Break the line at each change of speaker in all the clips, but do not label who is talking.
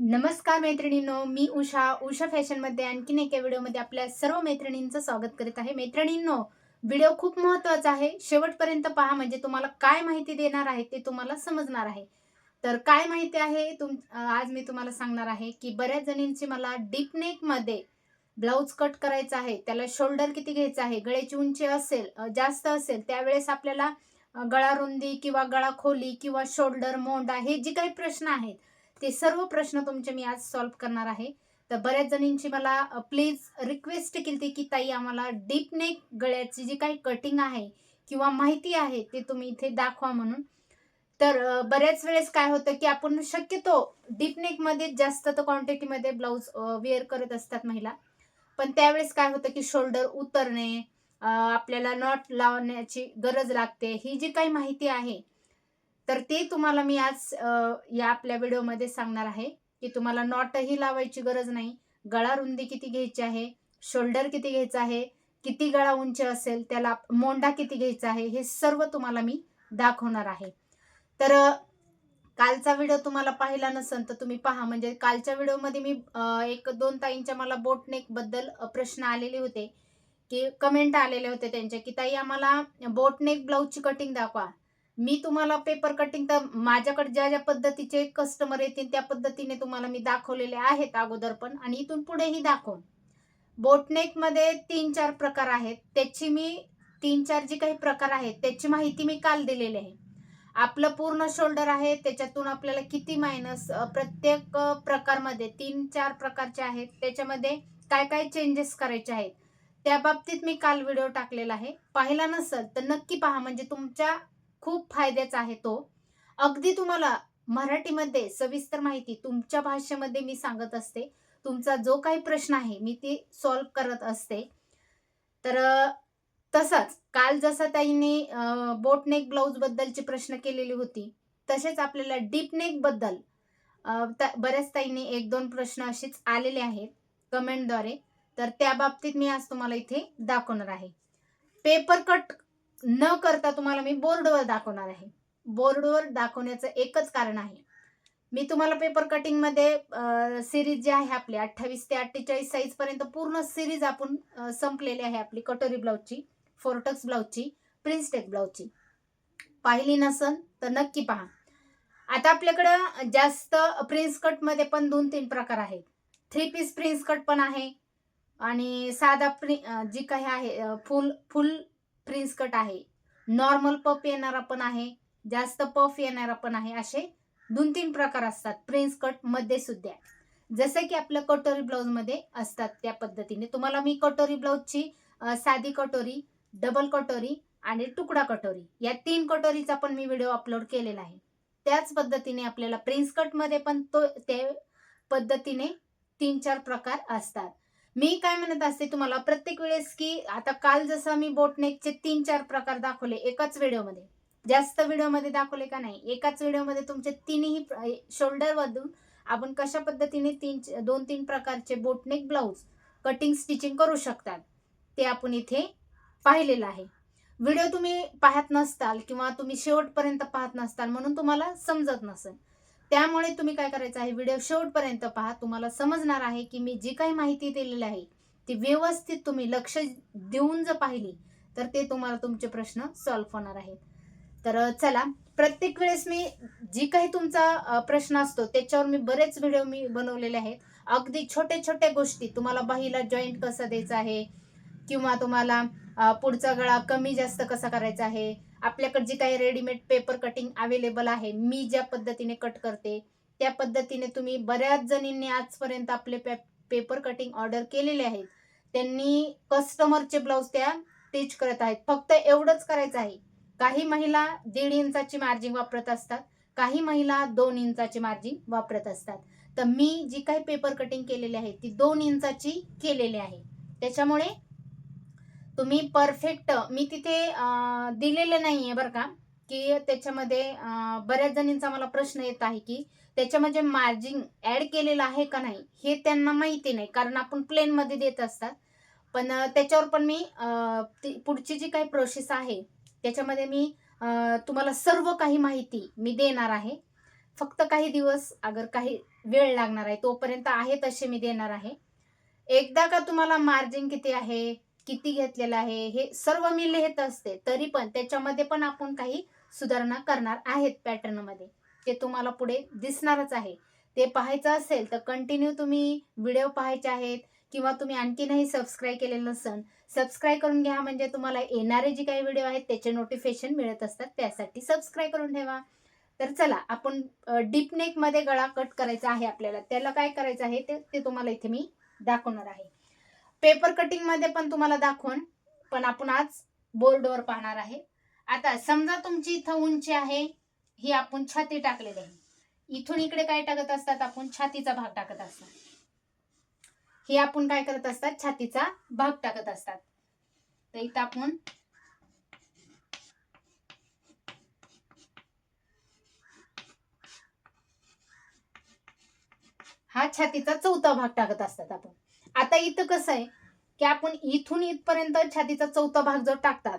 नमस्कार मैत्रिणींनो मी उषा. उषा फॅशनमध्ये आणखीन एका व्हिडिओमध्ये आपल्या सर्व मैत्रिणींचं स्वागत करीत आहे. मैत्रिणींनो व्हिडिओ खूप महत्त्वाचा आहे. शेवटपर्यंत पहा म्हणजे तुम्हाला काय माहिती देणार आहे ते तुम्हाला समजणार आहे. तर काय माहिती आहे? तुम आज मी तुम्हाला सांगणार आहे की बऱ्याच जणींची मला डीप नेकमध्ये ब्लाऊज कट करायचा आहे. त्याला शोल्डर किती घ्यायचा आहे? गळ्याची उंची असेल जास्त असेल त्यावेळेस आपल्याला गळा रुंदी किंवा गळा खोली किंवा शोल्डर मोंडा हे जे काही प्रश्न आहेत ते सर्व प्रश्न तुमचे मी आज सॉल्व्ह करणार आहे. तर बऱ्याच जणींची मला प्लीज रिक्वेस्ट केली की ताई आम्हाला डीप नेक गळ्याची जी काही कटिंग आहे किंवा माहिती आहे ते तुम्ही इथे दाखवा म्हणून. तर बऱ्याच वेळेस काय होतं की आपण शक्यतो डीप नेकमध्ये जास्त तर क्वांटिटीमध्ये ब्लाऊज वेअर करत असतात महिला. पण त्यावेळेस काय होतं की शोल्डर उतरणे आपल्याला नॉट लावण्याची गरज लागते. ही जी काही माहिती आहे तर ते तुम्हाला मी आज या आपल्या व्हिडिओमध्ये सांगणार आहे की तुम्हाला नॉटही लावायची गरज नाही. गळा रुंदी किती घ्यायची आहे? शोल्डर किती घ्यायचं आहे? किती गळा उंच असेल? त्याला मोंडा किती घ्यायचा आहे? हे सर्व तुम्हाला मी दाखवणार आहे. तर कालचा व्हिडिओ तुम्हाला पाहिला नसेल तर तुम्ही पहा. म्हणजे कालच्या व्हिडिओमध्ये मी एक दोन ताईंच्या मला बोटनेकबद्दल प्रश्न आलेले होते. की कमेंट आलेले होते त्यांच्या की ताई आम्हाला बोटनेक ब्लाऊजची कटिंग दाखवा. मी तुम्हाला पेपर कटिंग तर माझ्याकडे ज्या ज्या पद्धतीचे कस्टमर येतील त्या पद्धतीने तुम्हाला मी दाखवलेले आहेत अगोदर पण आणि इथून पुढेही दाखवून. बोटनेकमध्ये तीन चार प्रकार आहेत. त्याची मी तीन चार जे काही प्रकार आहेत त्याची माहिती मी काल दिलेली आहे. आपलं पूर्ण शोल्डर आहे त्याच्यातून आपल्याला किती मायनस प्रत्येक प्रकारमध्ये तीन चार प्रकारचे आहेत. त्याच्यामध्ये काय काय चेंजेस करायचे आहेत त्या बाबतीत मी काल व्हिडिओ टाकलेला आहे. पाहिला नसेल तर नक्की पहा म्हणजे तुमच्या खूप फायद्याचा आहे तो. अगदी तुम्हाला मराठीमध्ये सविस्तर माहिती तुमच्या भाषेमध्ये मी सांगत असते. तुमचा जो काही प्रश्न आहे मी ते सॉल्व करत असते. तर तसंच काल जसं ताईंनी बोटनेक ब्लाऊज बद्दलची प्रश्न केलेली होती तसेच आपल्याला डीपनेकबद्दल बऱ्याच ताईंनी एक दोन प्रश्न असेच आलेले आहेत कमेंटद्वारे तर त्या बाबतीत मी आज तुम्हाला इथे दाखवणार आहे. पेपर कट न करता तुम्हाला मी बोर्डवर दाखवणार आहे. बोर्डवर दाखवण्याचं एकच कारण आहे. मी तुम्हाला पेपर कटिंगमध्ये सिरीज जी आहे आपली अठ्ठावीस ते अठ्ठेचाळीस साईज पर्यंत पूर्ण सिरीज आपण संपलेली आहे आपली कटोरी ब्लाऊजची फोर्टक्स ब्लाऊजची प्रिन्सटेक ब्लाऊजची पाहिली नसन तर नक्की पहा. आता आपल्याकडं जास्त प्रिन्स कटमध्ये पण दोन तीन प्रकार आहेत. थ्री पीस प्रिन्स कट पण आहे. आणि साधा प्रि जी काही आहे फुल फुल प्रिन्स कट आहे. नॉर्मल पफ येणारा पण आहे जास्त पफ येणारा पण आहे असे दोन तीन प्रकार असतात प्रिन्स कटमध्ये सुद्धा. जसं की आपल्या कटोरी ब्लाऊजमध्ये असतात त्या पद्धतीने. तुम्हाला मी कटोरी ब्लाऊजची साधी कटोरी डबल कटोरी आणि तुकडा कटोरी या तीन कटोरीचा पण मी व्हिडिओ अपलोड केलेला आहे. त्याच पद्धतीने आपल्याला प्रिन्स कटमध्ये पण तो ते पद्धतीने तीन चार प्रकार असतात. मी काय म्हणत असते तुम्हाला प्रत्येक वेळेस की आता काल जसं मी बोटनेकचे तीन चार प्रकार दाखवले एकाच व्हिडिओमध्ये. जास्त व्हिडिओमध्ये दाखवले का नाही एकाच व्हिडिओमध्ये तुमचे तीनही शोल्डर वाजून आपण कशा पद्धतीने तीन दोन तीन प्रकारचे बोटनेक ब्लाऊज कटिंग स्टिचिंग करू शकतात ते आपण इथे पाहिलेलं आहे. व्हिडिओ तुम्ही पाहत नसताल किंवा तुम्ही शेवटपर्यंत पाहत नसताल म्हणून तुम्हाला समजत नसेल. त्यामुळे तुम्ही काय करायचं आहे? व्हिडिओ शेवटपर्यंत पहा. तुम्हाला समजणार आहे की मी जी काही माहिती दिलेली आहे ती व्यवस्थित तुम्ही लक्ष देऊन जर पाहिली तर ते तुम्हाला तुमचे प्रश्न सॉल्व्ह होणार आहेत. तर चला. प्रत्येक वेळेस मी जी काही तुमचा प्रश्न असतो त्याच्यावर मी बरेच व्हिडिओ मी बनवलेले आहेत. अगदी छोट्या छोट्या गोष्टी. तुम्हाला बाहीला जॉईंट कसा द्यायचा आहे? किंवा तुम्हाला पुढचा गळा कमी जास्त कसा करायचा आहे? आपल्याकडे जे काही रेडीमेड पेपर कटिंग अवेलेबल आहे मी ज्या पद्धतीने कट करते त्या पद्धतीने तुम्ही बऱ्याच जणींनी आजपर्यंत आपले पे पेपर कटिंग ऑर्डर केलेले आहेत. त्यांनी कस्टमरचे ब्लाऊज त्या स्टिच करत आहेत. फक्त एवढंच करायचं आहे. काही महिला दीड इंचाची मार्जिन वापरत असतात काही महिला दोन इंचाची मार्जिन वापरत असतात. तर मी जी काही पेपर कटिंग केलेली आहे ती दोन इंचाची केलेली आहे. त्याच्यामुळे तुम्ही परफेक्ट मी तिथे दिलेलं नाही आहे बरं का की त्याच्यामध्ये बऱ्याच जणींचा मला प्रश्न येत आहे की त्याच्यामध्ये मार्जिन ऍड केलेलं आहे का नाही हे त्यांना माहिती नाही कारण आपण प्लेनमध्ये देत असतात. पण त्याच्यावर पण मी ती पुढची जी काही प्रोसेस आहे त्याच्यामध्ये मी तुम्हाला सर्व काही माहिती मी देणार आहे. फक्त काही दिवस अगर काही वेळ लागणार आहे तोपर्यंत आहे तसे मी देणार आहे. एकदा का तुम्हाला मार्जिन किती आहे किती घेतलेलं आहे हे सर्व मी लिहित असते तरी पण त्याच्यामध्ये पण आपण काही सुधारणा करणार आहेत पॅटर्नमध्ये ते तुम्हाला पुढे दिसणारच आहे. ते पाहायचं असेल तर कंटिन्यू तुम्ही व्हिडिओ पाहायचे आहेत किंवा तुम्ही आणखीनही सबस्क्राईब केलेलं नसन सबस्क्राईब करून घ्या म्हणजे तुम्हाला येणारे जे काही व्हिडिओ आहेत त्याचे नोटिफिकेशन मिळत असतात त्यासाठी सबस्क्राईब करून ठेवा. तर चला आपण डीप नेकमध्ये गळा कट करायचा आहे आपल्याला. त्याला काय करायचं आहे ते ते तुम्हाला इथे मी दाखवणार आहे. पेपर कटिंगमध्ये पण तुम्हाला दाखवून पण आपण आज बोर्डवर पाहणार आहे. आता समजा तुमची इथं उंची आहे ही आपण छाती टाकलेली आहे. इथून इकडे काय टाकत असतात आपण? छातीचा भाग टाकत असतात. हे आपण काय करत असतात? छातीचा भाग टाकत असतात. तर इथं आपण हा छातीचा चौथा भाग टाकत असतात आपण. आता इथं कसं आहे की आपण इथून इथपर्यंत छातीचा चौथा भाग जर टाकतात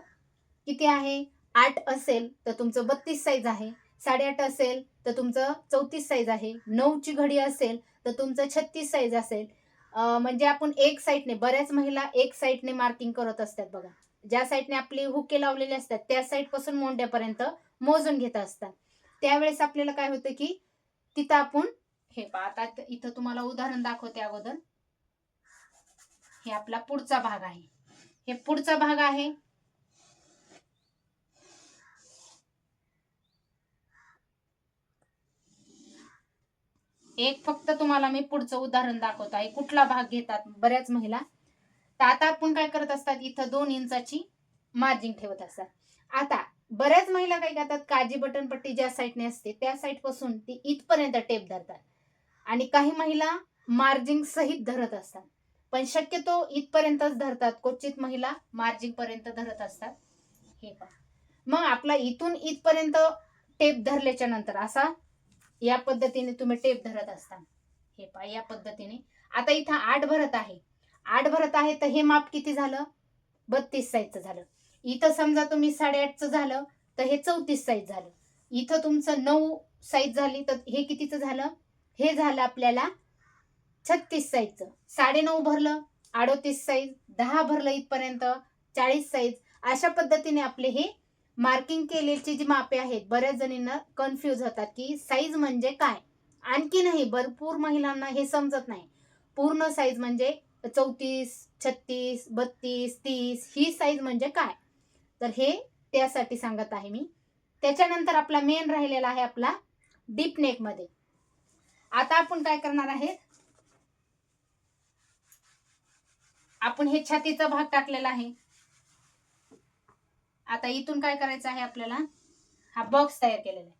किती आहे? आठ असेल तर तुमचं बत्तीस साईज आहे. साडेआठ असेल तर तुमचं चौतीस साईज आहे. नऊची घडी असेल तर तुमचं छत्तीस साईज असेल. म्हणजे आपण एक साईडने बऱ्याच महिला एक साईडने मार्किंग करत असतात बघा. ज्या साईडने आपली हुके लावलेले असतात त्या साईडपासून मोंड्यापर्यंत मोजून घेत असतात. त्यावेळेस आपल्याला काय होतं की तिथं आपण हे पहा आता इथं तुम्हाला उदाहरण दाखवते अगोदर. हे आपला पुढचा भाग आहे. हे पुढचा भाग आहे. एक फक्त तुम्हाला मी पुढचं उदाहरण दाखवत. आहे कुठला भाग घेतात बऱ्याच महिला? तर आता आपण काय करत असतात? इथं दोन इंचाची मार्जिन ठेवत असतात. आता बऱ्याच महिला काय करतात? काजी बटन पट्टी ज्या साईडने असते त्या साईडपासून ती इथपर्यंत टेप धरतात. आणि काही महिला मार्जिन सहित धरत असतात. पण शक्यतो इथपर्यंतच धरतात. क्वचित महिला मार्जिन पर्यंत धरत असतात. हे पहा. मग आपला इथून इथपर्यंत टेप धरल्याच्या नंतर असा या पद्धतीने तुम्ही टेप धरत असता. हे पहा या पद्धतीने. आता इथं आठ भरत आहे. आठ भरत आहे तर हे माप किती झालं? बत्तीस साईजचं झालं. इथं समजा तुम्ही साडेआठचं झालं तर हे चौतीस साईज झालं. इथं तुमचं नऊ साईज झाली तर हे कितीचं झालं? हे झालं आपल्याला छत्तीस साईजचं साडेनऊ भरलं अडोतीस साईज दहा भरलं इथपर्यंत चाळीस साईज अशा पद्धतीने आपले हे मार्किंग केलेली जी मापे आहेत बऱ्याच जणींना कन्फ्यूज होतात की साईज म्हणजे काय? आणखी नाही भरपूर महिलांना हे समजत नाही. पूर्ण साईज म्हणजे चौतीस छत्तीस बत्तीस तीस ही साईज म्हणजे काय? तर हे त्यासाठी सांगत आहे मी. त्याच्यानंतर आपला मेन राहिलेला आहे आपला डीप नेकमध्ये आता आपण काय करणार आहे? आपण हे छातीचा भाग टाकलेला आहे. आता इथून काय करायचं आहे आपल्याला? हा बॉक्स तयार केलेला आहे.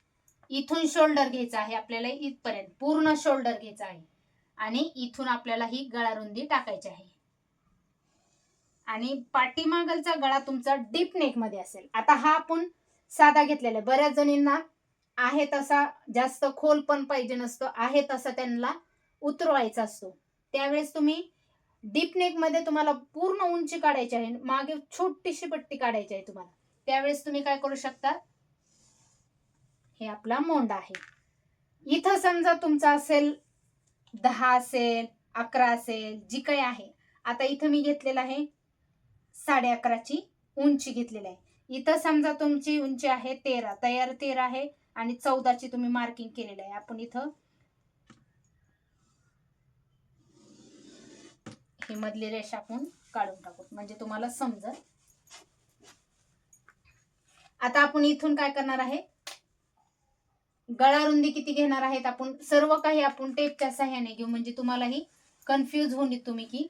इथून शोल्डर घ्यायचा आहे आपल्याला इथपर्यंत. पूर्ण शोल्डर घ्यायचा आहे. आणि इथून आपल्याला ही गळा रुंदी टाकायची आहे. आणि पाठीमागलचा गळा तुमचा डीप नेकमध्ये असेल. आता हा आपण साधा घेतलेला आहे. बऱ्याच जणींना आहे तसा जास्त खोल पण पाहिजे नसतो. आहे तसा त्यांना उतरवायचा असतो. त्यावेळेस तुम्ही डीप नेकमध्ये तुम्हाला पूर्ण उंची काढायची आहे. मागे छोटीशी पट्टी काढायची आहे तुम्हाला. त्यावेळेस तुम्ही काय करू शकता? हे आपला मोंडा आहे. इथं समजा तुमचा असेल दहा असेल अकरा असेल जी काही आहे. आता इथं मी घेतलेलं आहे साडे अकराची उंची घेतलेली आहे. इथं समजा तुमची उंची आहे तेरा. तयार तेरा आहे आणि चौदाची तुम्ही मार्किंग केलेली आहे. आपण इथं ही मधली रेषा आपण काढून टाकू. म्हणजे तुम्हाला समजल. आता आपण इथून काय करणार आहे? गळा रुंदी किती घेणार आहेत आपण? सर्व काही आपण टेपच्या सहाय्याने घेऊ. म्हणजे तुम्हालाही कन्फ्यूज होऊन तुम्ही की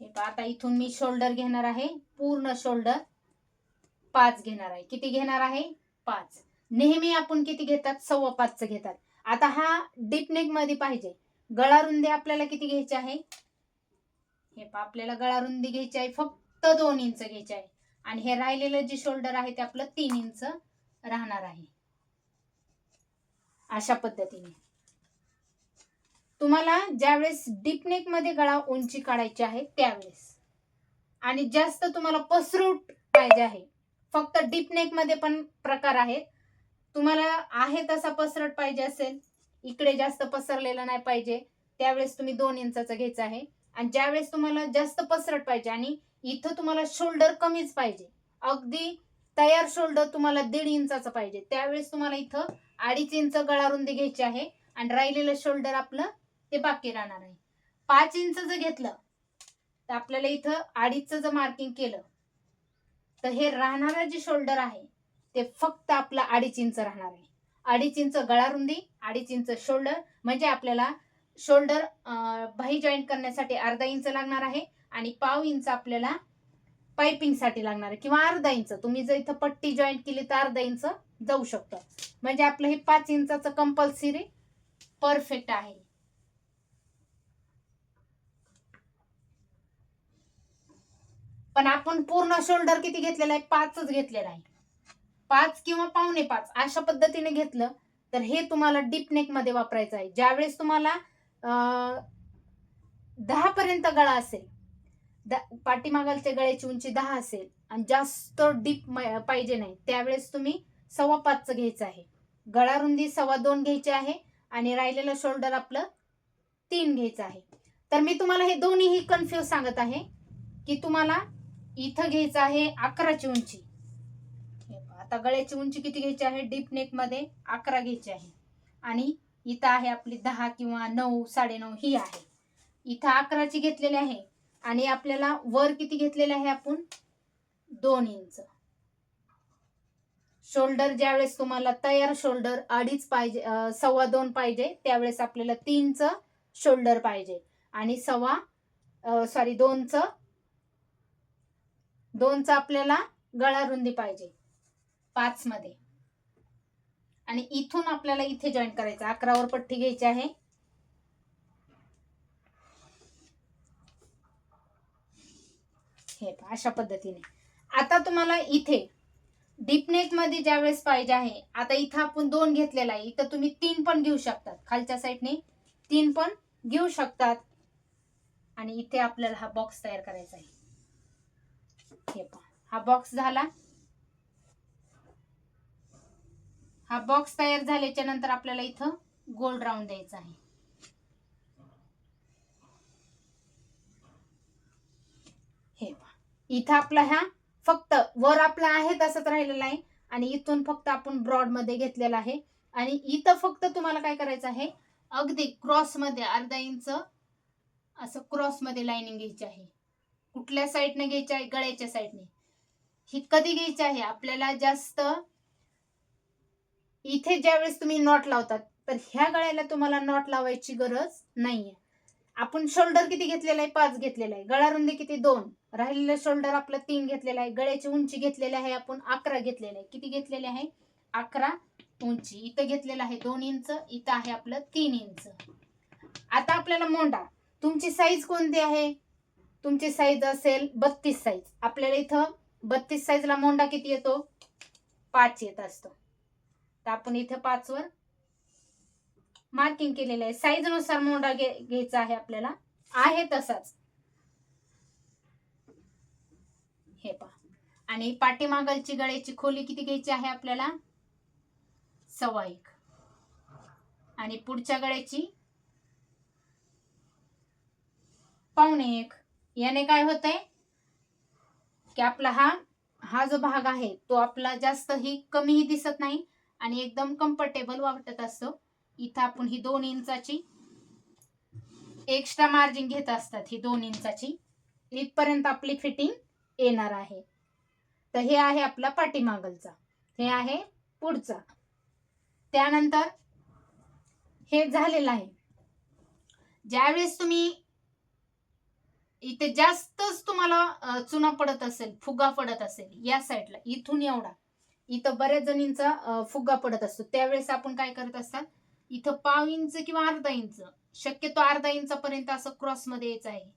हे आता इथून मी शोल्डर घेणार आहे. पूर्ण शोल्डर पाच घेणार आहे. किती घेणार आहे? पाच. नेहमी आपण किती घेतात? सव्वा पाचचं घेतात. आता हा डीप नेकमध्ये पाहिजे. गळा रुंदी आपल्याला किती घ्यायची आहे? हे आपल्याला गळा रुंदी घ्यायची आहे फक्त दोन इंच घ्यायची आहे. आणि हे राहिलेलं जे शोल्डर आहे ते आपलं तीन इंच राहणार आहे. अशा पद्धतीने. तुम्हाला ज्यावेळेस डीपनेकमध्ये गळा उंची काढायची आहे त्यावेळेस. आणि जास्त तुम्हाला पसरूट पाहिजे आहे. फक्त डीपनेकमध्ये पण प्रकार आहेत. तुम्हाला आहे तसा पसरट पाहिजे असेल इकडे जास्त पसरलेला नाही पाहिजे. त्यावेळेस तुम्ही दोन इंचाचं घ्यायचं आहे. आणि ज्यावेळेस तुम्हाला जास्त पसरट पाहिजे आणि इथं तुम्हाला शोल्डर कमीच पाहिजे. अगदी तयार शोल्डर तुम्हाला दीड इंचाचं पाहिजे. त्यावेळेस तुम्हाला इथं अडीच इंच गळारुंदी घ्यायची आहे आणि राहिलेलं शोल्डर आपलं ते बाकी राहणार आहे. पाच इंच जर घेतलं तर आपल्याला इथं अडीचचं जर मार्किंग केलं तर हे राहणारं जे शोल्डर आहे ते फक्त आपलं अडीच इंच राहणार आहे. अडीच इंच गळा रुंदी अडीच इंच शोल्डर म्हणजे आपल्याला शोल्डर भाई जॉईंट करण्यासाठी अर्धा इंच लागणार आहे आणि पाव इंच आपल्याला पायपिंगसाठी लागणार आहे. किंवा अर्धा इंच तुम्ही जर इथं पट्टी जॉईंट केली तर अर्धा इंच जाऊ शकतं. म्हणजे आपलं हे पाच इंचाचं कंपल्सरी परफेक्ट आहे. पण आपण पूर्ण शोल्डर किती घेतलेला आहे? पाचच घेतलेला आहे. पाच किंवा पावणे पाच अशा पद्धतीने घेतलं तर हे तुम्हाला डीप नेकमध्ये वापरायचं आहे. ज्यावेळेस तुम्हाला दहा पर्यंत गळा असेल द- पाठीमागालच्या गळ्याची उंची दहा असेल आणि जास्त डीप पाहिजे नाही त्यावेळेस तुम्ही सव्वा पाचचं घ्यायचं आहे. गळा रुंदी सव्वा दोन घ्यायची आहे आणि राहिलेलं शोल्डर आपलं तीन घ्यायचं आहे. तर मी तुम्हाला हे दोन्हीही कन्फ्यूज सांगत आहे की तुम्हाला इथं घ्यायचं आहे अकराची उंची. आता गळ्याची उंची किती घ्यायची आहे? डीप नेकमध्ये अकरा घ्यायची आहे. आणि इथं आहे आपली दहा किंवा नऊ साडेनऊ ही आहे. इथं अकराची घेतलेली आहे. आणि आपल्याला वर किती घेतलेले आहे आपण? दोन इंच. शोल्डर ज्यावेळेस तुम्हाला तयार शोल्डर अडीच पाहिजे सव्वा दोन पाहिजे त्यावेळेस आपल्याला तीनच शोल्डर पाहिजे. आणि सव्वा सॉरी दोनच दोनच आपल्याला गळा रुंदी पाहिजे. पाच मध्ये. आणि इथून आपल्याला इथे जॉईन करायचं. अकरावर पट्टी घ्यायची आहे. हे अशा पद्धतीने. आता तुम्हाला इथे डीपमध्ये मध्ये ज्यावेळेस पाहिजे आहे आता इथं आपण दोन घेतलेला आहे. इथं तुम्ही तीन पण घेऊ शकतात. खालच्या साईडने तीन पण घेऊ शकतात. आणि इथे आपल्याला हा बॉक्स तयार करायचा आहे. हे पहा हा बॉक्स झाला. हा बॉक्स तयार झाल्याच्यानंतर आपल्याला इथं गोल राऊंड द्यायचा आहे. हे इथं आपला ह्या फक्त वर आपला आहे तसंच राहिलेला आहे आणि इथून फक्त आपण ब्रॉडमध्ये घेतलेला आहे. आणि इथं फक्त तुम्हाला काय करायचं आहे? अगदी क्रॉसमध्ये अर्धा इंच असं क्रॉसमध्ये लाईनिंग घ्यायची आहे. कुठल्या साईडने घ्यायची आहे? गळ्याच्या साईडने ही कधी घ्यायची आहे? आपल्याला जास्त इथे ज्यावेळेस तुम्ही नॉट लावतात तर ह्या गळ्याला तुम्हाला नॉट लावायची गरज नाहीये. आपण शोल्डर किती घेतलेला आहे? पाच घेतलेला आहे. गळा रुंदी किती? दोन. राहिलेलं शोल्डर आपलं तीन घेतलेलं आहे. गळ्याची उंची घेतलेली आहे आपण अकरा घेतलेलं आहे. किती घेतलेले आहे? अकरा उंची. इथं घेतलेलं आहे दोन इंच इथं आहे आपलं तीन इंच. आता आपल्याला मोंडा. तुमची साईज कोणती आहे? तुमची साईज असेल बत्तीस साईज आपल्याला इथं बत्तीस साईजला मोंडा किती येतो? पाच येत असतो. तर आपण इथे पाचवर मार्किंग केलेलं आहे. साईजनुसार मोंडा घे घ्यायचा आहे आपल्याला. आहे तसाच. हे पहा. आणि पाठीमागलची गळ्याची खोली किती घ्यायची आहे आपल्याला? सव्वा एक. आणि पुढच्या गळ्याची? पावणे एक. याने काय होतंय? की आपला हा हा जो भाग आहे तो आपला जास्त ही कमीही दिसत नाही. आणि एकदम कम्फर्टेबल वाटत असतो इथं आपण ही दोन इंचाची एक्स्ट्रा मार्जिन घेत असतात ही दोन इंचाची. इथपर्यंत आपली फिटिंग येणार आहे. तर हे आहे आपला पाठीमागलचा. हे आहे पुढचा. त्यानंतर हे झालेलं आहे. ज्यावेळेस तुम्ही इथे जास्तच तुम्हाला चुना पडत असेल फुगा पडत असेल या साईडला इथून एवढा. इथं बऱ्याच जणींचा फुग्गा फुगा पडत असतो. त्यावेळेस आपण काय करत असतात? इथं पाव इंच किंवा अर्धा इंच शक्यतो अर्धा इंचापर्यंत असं क्रॉसमध्ये यायचं आहे.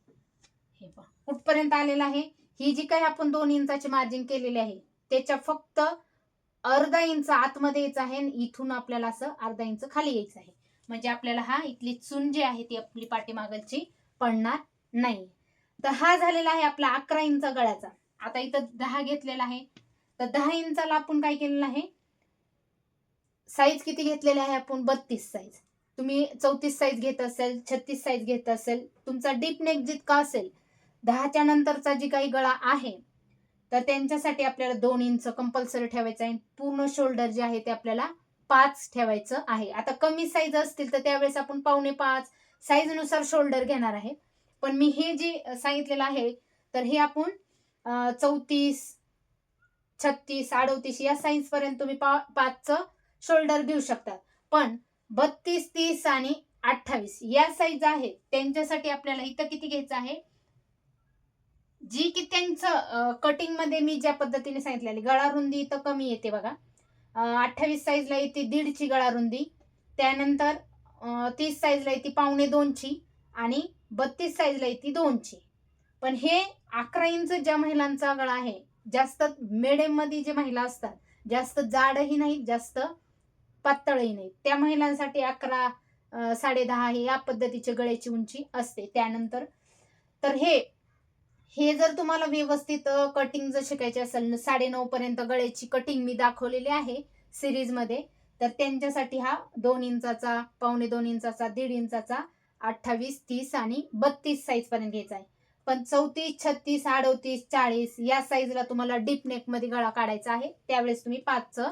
हे पहा. कुठपर्यंत आलेलं आहे? ही जी काही आपण दोन इंचाची मार्जिन केलेली आहे त्याच्या फक्त अर्धा इंच आतमध्ये यायचं आहे आणि इथून आपल्याला असं अर्धा इंच खाली यायचं आहे. म्हणजे आपल्याला हा इथली चून जी आहे ती आपली पाठीमागलची पडणार नाही. तर हा झालेला आहे आपला अकरा इंच गळ्याचा. आता इथं दहा घेतलेला आहे. तर दहा इंचाला आपण काय केलेलं आहे? साईज किती घेतलेली आहे आपण? बत्तीस साईज तुम्ही चौतीस साईज घेत असेल छत्तीस साईज घेत असेल तुमचा डीप नेक जितका असेल दहाच्या नंतरचा जी काही गळा आहे तर त्यांच्यासाठी आपल्याला दोन इंच कंपल्सरी ठेवायचं आहे. पूर्ण शोल्डर जे आहे ते आपल्याला पाच ठेवायचं आहे. आता कमी साईज असतील तर त्यावेळेस आपण पावणे पाच साईजनुसार शोल्डर घेणार आहे. पण मी हे जे सांगितलेलं आहे तर हे आपण चौतीस छत्तीस अडोतीस या साईज पर्यंत तुम्ही पा पाचचं शोल्डर घेऊ शकता. पण बत्तीस तीस आणि अठ्ठावीस या साईज आहे. त्यांच्यासाठी आपल्याला इथं किती घ्यायचं आहे? जी की त्यांचं कटिंगमध्ये मी ज्या पद्धतीने सांगितलेली गळा रुंदी इथं कमी येते बघा. अठ्ठावीस साईजला येते दीडची गळा रुंदी त्यानंतर तीस साईजला येते पावणे दोनची आणि बत्तीस साईजला येते दोनची. पण हे अकरा इंच ज्या महिलांचा गळा आहे जास्त मिडियममध्ये जे महिला असतात जास्त जाडही नाहीत जास्त पातळही नाही. त्या महिलांसाठी अकरा साडे दहा हे या पद्धतीचे गळ्याची उंची असते. त्यानंतर तर हे हे जर तुम्हाला व्यवस्थित कटिंग जर शिकायचे असेल साडे नऊ पर्यंत गळ्याची कटिंग मी दाखवलेली आहे सिरीजमध्ये तर त्यांच्यासाठी हा दोन इंचाचा पावणे दोन इंचाचा दीड इंचाचा अठ्ठावीस तीस आणि बत्तीस साईज पर्यंत घ्यायचा आहे. पण चौतीस छत्तीस अडोतीस चाळीस या साईजला तुम्हाला डीप नेकमध्ये गळा काढायचा आहे. त्यावेळेस तुम्ही पाचचं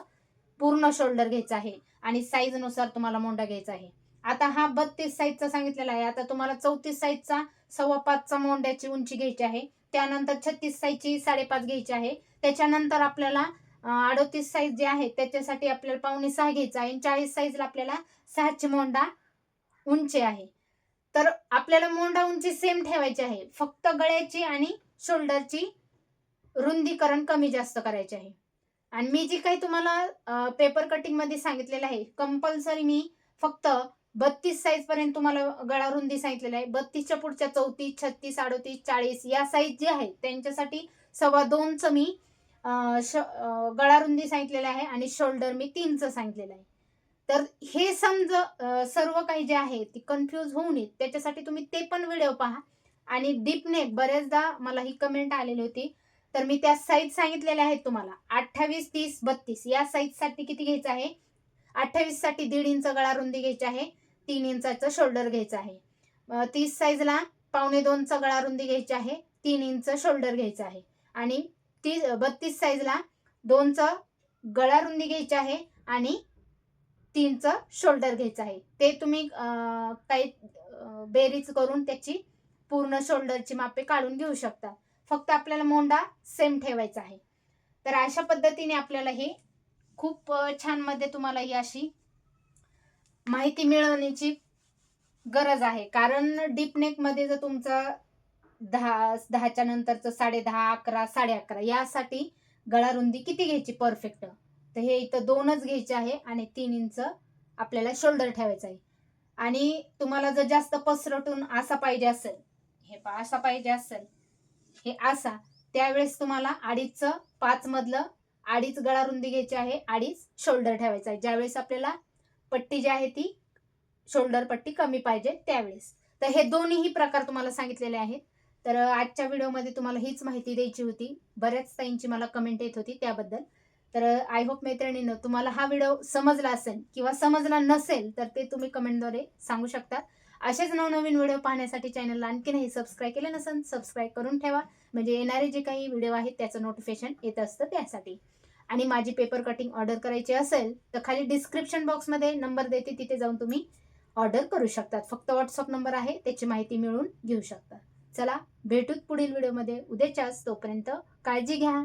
पूर्ण शोल्डर घ्यायचं आहे आणि साईजनुसार तुम्हाला मोंडा घ्यायचा आहे. आता हा बत्तीस साईजचा सांगितलेला आहे. आता तुम्हाला चौतीस साईजचा सव्वा पाचचा मोंड्याची उंची घ्यायची आहे. त्यानंतर छत्तीस साईजची साडेपाच घ्यायची आहे. त्याच्यानंतर आपल्याला अडोतीस साईज जे आहे त्याच्यासाठी आपल्याला पावणे सहा घ्यायचा आहे आणि चाळीस साईजला आपल्याला सहाची मोंडा उंची आहे. तर आपल्याला मोंडा उंची सेम ठेवायची आहे. फक्त गळ्याची आणि शोल्डरची रुंदीकरण कमी जास्त करायचे आहे. आणि मी जी काही तुम्हाला पेपर कटिंगमध्ये सांगितलेलं आहे कंपल्सरी मी फक्त बत्तीस साईज पर्यंत तुम्हाला गळा रुंदी सांगितलेली आहे. बत्तीसच्या पुढच्या चौतीस छत्तीस अडोतीस चाळीस या साईज जे आहे त्यांच्यासाठी सव्वा दोनचं मी गळा रुंदी सांगितलेलं आहे आणि शोल्डर मी तीनचं सांगितलेलं आहे. तर हे समज सर्व काही जे आहे ती कन्फ्यूज होऊ नये त्याच्यासाठी तुम्ही ते पण व्हिडिओ पहा. आणि डीपनेक बऱ्याचदा मला ही कमेंट आलेली होती. तर मी त्या साईज सांगितलेल्या आहेत तुम्हाला. अठ्ठावीस तीस बत्तीस. या साईजसाठी किती घ्यायचं आहे? अठ्ठावीससाठी दीड इंच गळा रुंदी घ्यायची आहे. तीन इंचाचं शोल्डर घ्यायचं आहे. तीस साईजला पावणे दोनचा गळा रुंदी घ्यायची आहे. तीन इंच शोल्डर घ्यायचं आहे. आणि ती बत्तीस साईजला दोनचं गळा रुंदी घ्यायची आहे. आणि तीनचं शोल्डर घ्यायचं आहे. ते तुम्ही काही बेरीज करून त्याची पूर्ण शोल्डरची मापे काढून घेऊ शकता. फक्त आपल्याला मोंडा सेम ठेवायचा आहे. तर अशा पद्धतीने आपल्याला हे खूप छानमध्ये तुम्हाला ही अशी माहिती मिळवण्याची गरज आहे. कारण डीप जर तुमचं दहा दहाच्या नंतरचं साडे दहा अकरा साडे अकरा यासाठी गळा रुंदी किती घ्यायची? परफेक्ट तर हे इथं दोनच घ्यायचे आहे आणि तीन इंच आपल्याला शोल्डर ठेवायचं आहे. आणि तुम्हाला जर जास्त पसरटून असा पाहिजे असेल हे पा असा पाहिजे असेल हे असा त्यावेळेस तुम्हाला अडीचचं पाच मधलं अडीच गळा रुंदी घ्यायची आहे अडीच शोल्डर ठेवायचं आहे. ज्यावेळेस आपल्याला पट्टी जी आहे ती शोल्डर पट्टी कमी पाहिजे त्यावेळेस. तर हे दोन्हीही प्रकार तुम्हाला सांगितलेले आहेत. तर आजच्या व्हिडिओमध्ये तुम्हाला हीच माहिती द्यायची होती. बऱ्याच ताईंची मला कमेंट येत होती त्याबद्दल. तर आय होप मैत्रिणीनं तुम्हाला हा व्हिडिओ समजला असेल किंवा समजला नसेल तर ते तुम्ही कमेंटद्वारे सांगू शकता. असेच नवनवीन व्हिडिओ पाहण्यासाठी चॅनलला आणखीनही सबस्क्राईब केलं नसेल सबस्क्राईब करून ठेवा. म्हणजे येणारे जे काही व्हिडिओ आहेत त्याचं नोटिफिकेशन येत असतं त्यासाठी. आणि माझी पेपर कटिंग ऑर्डर करायची असेल तर खाली डिस्क्रिप्शन बॉक्समध्ये नंबर देते तिथे जाऊन तुम्ही ऑर्डर करू शकतात. फक्त व्हॉट्सअप नंबर आहे त्याची माहिती मिळवून घेऊ शकता. चला भेटूत पुढील व्हिडिओमध्ये उद्याच्याच तोपर्यंत काळजी घ्या.